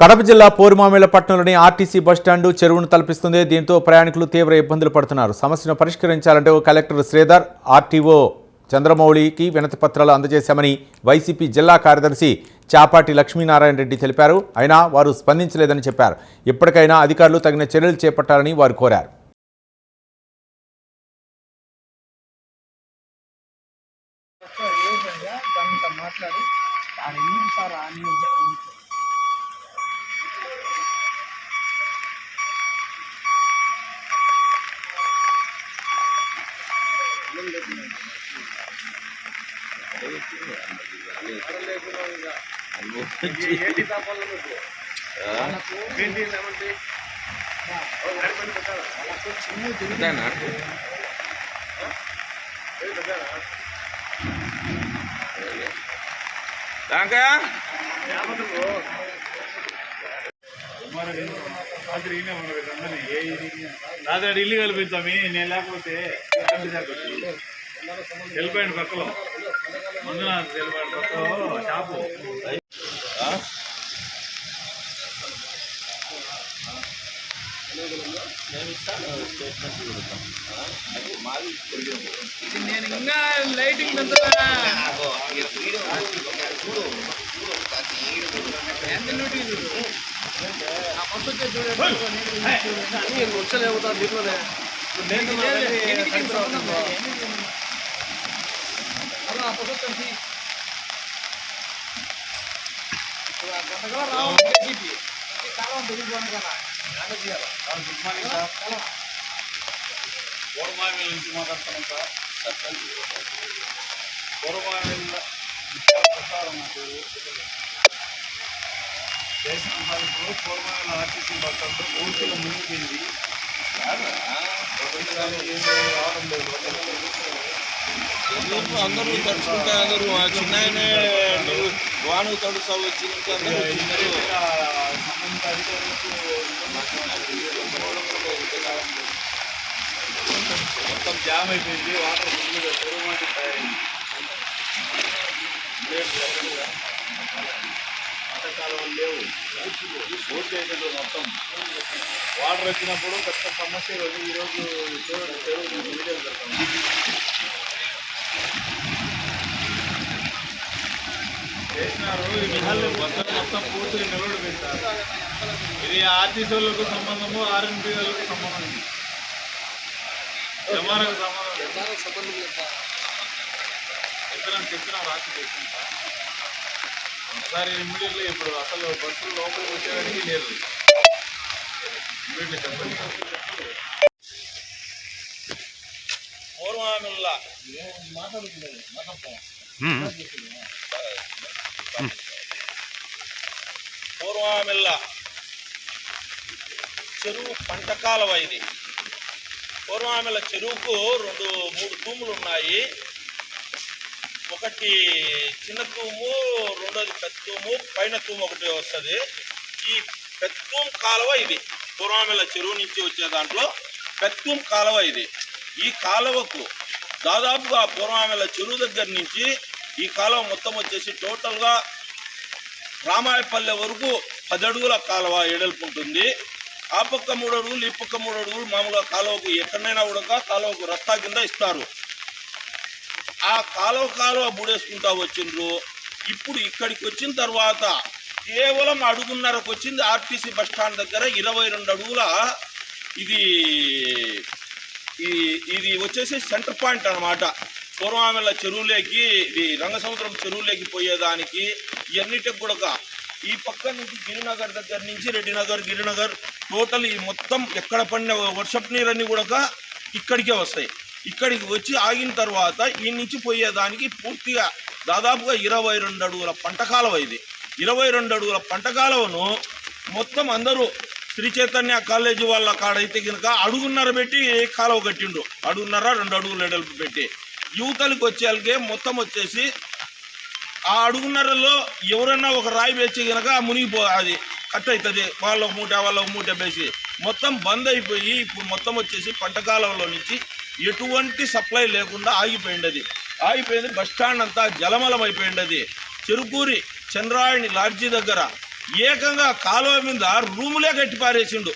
కడప జిల్లా పోరుమామిల పట్టణంలోని RTC bus stand చెరువును తలపిస్తుంది. దీంతో ప్రయాణికులు తీవ్ర ఇబ్బందులు పడుతున్నారు. సమస్యను పరిష్కరించాలంటే ఓ కలెక్టర్ శ్రీధర్ ఆర్టీఓ చంద్రమౌళికి వినతి పత్రాలు అందజేశామని వైసీపీ జిల్లా కార్యదర్శి చాపాటి లక్ష్మీనారాయణ రెడ్డి తెలిపారు. అయినా వారు స్పందించలేదని చెప్పారు. ఇప్పటికైనా అధికారులు తగిన చర్యలు చేపట్టాలని వారు కోరారు. మాట్లాడి ఆడ రాత్రి ఇల్లు కల్పిస్తామి నేను లేకపోతే వెళ్ళిపోయాడు వెళ్ళిపోయాడు పక్కలో. షాపు నేను ఇంకా లైటింగ్ పెంచుతా ఎంత డ్యూటీ ఇది? ఆ బస్సు వచ్చే చూడండి. నేను వచ్చలేవుతా దీంట్లోనే. నేను చేయాలి. ఎన్నికి సంబంధం లేదు. ఎన్నికి? అలా ఆ బస్సు వచ్చేసి. ఇప్పుడు ఆ గంట కల్లా రావాలి కేజీపీ. ఈ కాలం తిరిగిపోను కదా. గంట చేయాలి. Good morning sir. పూర్వమామిల నుంచి మాట్లాడుతున్నాం సార్. పూర్వమామిల ప్రసారం నాకు దేశం ఇప్పుడు పూర్వమామిల ఆర్టీసీ బస్ అంతా పూర్తిగా ఏమీ రావడం లేదు. అందరూ తడుచుకుంటే అందరూ ఆ చిన్న ఆయనే నువ్వు వాను తడుసా వచ్చి అందరూ మొత్తం జామ్ అయిపోయింది వాటర్ ఫుల్గా చెరువు తయారైంది లేవు లేవు పూర్తి అయిపోయింది మొత్తం వాటర్ వచ్చినప్పుడు పెద్ద సమస్య ఈరోజు చూడండి చెరువు పెడతాం చేసినారు. ఈ విధాలు మొత్తం మొత్తం పూర్తిగా నిలబడి పెట్టారు. ఇది ఆర్టీసీ వాళ్ళకు సంబంధము ఆర్ఎన్పి వాళ్ళకు సంబంధం ఇది సంబంధం లేదు. సంబంధం చెప్పినాం చెప్పినాం రాసి తెచ్చాం సార్ ఒకసారి ఇమ్మీడియట్లీ ఇప్పుడు అసలు బస్సులు లోపలికి వచ్చేదానికి లేదు. ఇమ్మీడియట్లీ చెప్పండి. పూర్వమామిల్ల చెరువు పంట కాలువ ఇది పూర్వమామిల్ల చెరువుకు రెండు మూడు తూములు ఉన్నాయి. ఒకటి చిన్న తూము రెండోది పెద్ద తూము పైన తూము ఒకటి వస్తుంది. ఈ పెత్తూం కాలువ ఇది. పూర్వమిల్ల చెరువు నుంచి వచ్చే దాంట్లో పెత్తూం కాలువ ఇది. ఈ కాలువకు దాదాపుగా పూర్వమిల్ల చెరువు దగ్గర నుంచి ఈ కాలువ మొత్తం వచ్చేసి టోటల్గా రామాయపల్లె వరకు పది అడుగుల కాలువ ఎడల్పు ఉంటుంది. ఆ పక్క మూడు అడుగులు ఈ పక్క మూడు అడుగులు మామూలుగా కాలువకు ఎక్కడైనా ఉడక కాలువకు రస్తా కింద ఇస్తారు. ఆ కాలువ కాలువ బుడేసుకుంటా వచ్చిండ్రు. ఇప్పుడు ఇక్కడికి వచ్చిన తర్వాత కేవలం అడుగున్నరకు వచ్చింది ఆర్టీసీ బస్ స్టాండ్ దగ్గర ఇరవై రెండు అడుగుల ఇది ఈ ఇది వచ్చేసి సెంటర్ పాయింట్ అనమాట పూర్వామెల చెరువులేకి ఇది రంగసముద్రం చెరువులేకి పోయేదానికి ఇవన్నిటికి కూడా ఈ పక్క నుంచి గిరినగర్ దగ్గర నుంచి రెడ్డినగర్ గిరినగర్ టోటల్ ఈ మొత్తం ఎక్కడ పడిన వర్షపు నీరన్నీ కూడా ఇక్కడికే వస్తాయి. ఇక్కడికి వచ్చి ఆగిన తర్వాత ఈ నుంచి పోయేదానికి పూర్తిగా దాదాపుగా ఇరవై రెండు అడుగుల పంట కాలువ ఇది. ఇరవై రెండు అడుగుల పంట కాలువను మొత్తం అందరూ శ్రీ చైతన్య కాలేజీ వాళ్ళ కాడైతే కనుక అడుగున్నర పెట్టి కాలువ కట్టిండు. అడుగున్నర రెండు అడుగులు ఎడల్పు పెట్టి. యువతలకు వచ్చేళ్ళకే మొత్తం వచ్చేసి ఆ అడుగున్నరలో ఎవరన్నా ఒక రాయి వేసి కనుక మునిగిపో అది కట్ అవుతుంది వాళ్ళ మూట వాళ్ళ మూట వేసి మొత్తం బంద్ అయిపోయి ఇప్పుడు మొత్తం వచ్చేసి పంట కాలంలో నుంచి ఎటువంటి సప్లై లేకుండా ఆగిపోయింది అది ఆగిపోయింది బస్ స్టాండ్ అంతా జలమలం అయిపోయింది అది చెరుకూరి చంద్రాయణి లాడ్జీ దగ్గర ఏకంగా కాలువ మీద రూములే కట్టి పారేసిండు.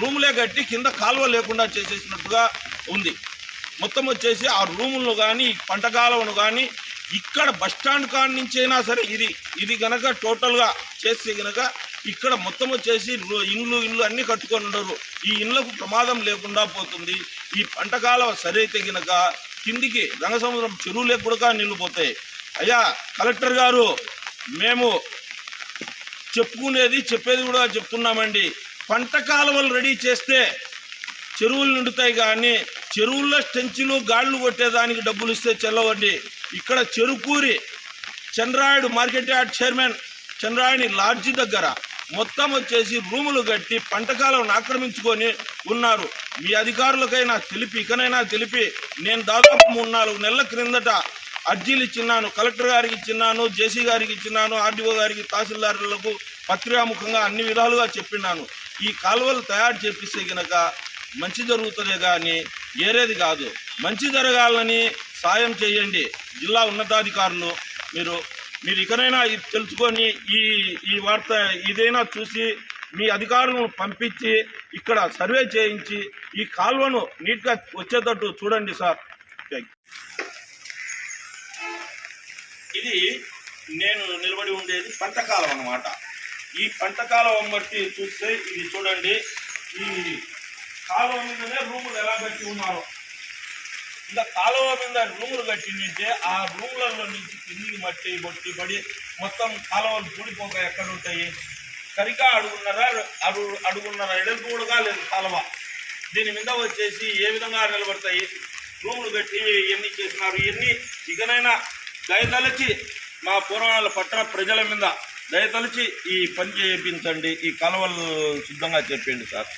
రూములే కట్టి కింద కాలువ లేకుండా చేసేసినట్టుగా ఉంది. మొత్తం వచ్చేసి ఆ రూములను కానీ పంట కాలువను కానీ ఇక్కడ బస్ స్టాండ్ కాడ నుంచి అయినా సరే ఇది ఇది గనక టోటల్గా చేస్తే గనక ఇక్కడ మొత్తం వచ్చేసి ఇండ్లు ఇండ్లు అన్నీ కట్టుకొని ఉండరు. ఈ ఇండ్లకు ప్రమాదం లేకుండా పోతుంది. ఈ పంట కాలువ సరైతే గనక కిందికి రంగసముద్రం చెరువులకు కూడా నీళ్ళు పోతాయి అయ్యా కలెక్టర్ గారు మేము చెప్పుకునేది చెప్పేది కూడా చెప్తున్నామండి. పంట కాలువలు రెడీ చేస్తే చెరువులు నిండుతాయి కానీ చెరువుల్లో స్టెంచులు గాళ్ళు కొట్టేదానికి డబ్బులు ఇస్తే చెల్లవండి. ఇక్కడ Cherukuri Chandrayudu market yard chairman చంద్రాయుని lodge దగ్గర మొత్తం వచ్చేసి రూములు కట్టి పంట ఆక్రమించుకొని ఉన్నారు. మీ అధికారులకైనా తెలిపి ఇకనైనా తెలిపి నేను దాదాపు మూడు నాలుగు నెలల క్రిందట అర్జీలు ఇచ్చిన్నాను కలెక్టర్ గారికి ఇచ్చిన్నాను జేసీ గారికి ఇచ్చిన్నాను ఆర్డీఓ గారికి తహసీల్దారులకు పత్రికాముఖంగా అన్ని విధాలుగా చెప్పినాను ఈ కాలువలు తయారు చేపిస్తే కనుక మంచి జరుగుతుందే కానీ ఏరేది కాదు. మంచి జరగాలని సాయం చేయండి. జిల్లా ఉన్నతాధికారులు మీరు మీరు ఇకనైనా ఇది తెలుసుకొని ఈ ఈ వార్త ఇదైనా చూసి మీ అధికారులను పంపించి ఇక్కడ సర్వే చేయించి ఈ కాలువను నీట్గా వచ్చేటట్టు చూడండి సార్. Thank you. ఇది నేను నిలబడి ఉండేది పంట కాలం అన్నమాట. ఈ పంట కాలం బట్టి చూస్తే ఇది చూడండి ఈ కాలువ మీదనే రూములు ఎలా కట్టి ఉన్నారు. ఇంకా కాలువ మీద రూములు కట్టింటే ఆ రూములలో నుంచి కిందికి మట్టి బొట్టి పడి మొత్తం కాలువలు కూడిపోక ఎక్కడ ఉంటాయి? సరిగ్గా అడుగున్నర అడుగు అడుగున్నర ఎడల్పు కూడా లేదు కాలువ. దీని మీద వచ్చేసి ఏ విధంగా నిలబడతాయి? రూములు కట్టి ఎన్ని చేసినారు? ఇవన్నీ ఇకనైనా దయతలచి మా పురాణాల పట్టణ ప్రజల మీద దయతలచి ఈ పని చేయించండి ఈ కలవలు శుద్ధంగా చెప్పండి సార్.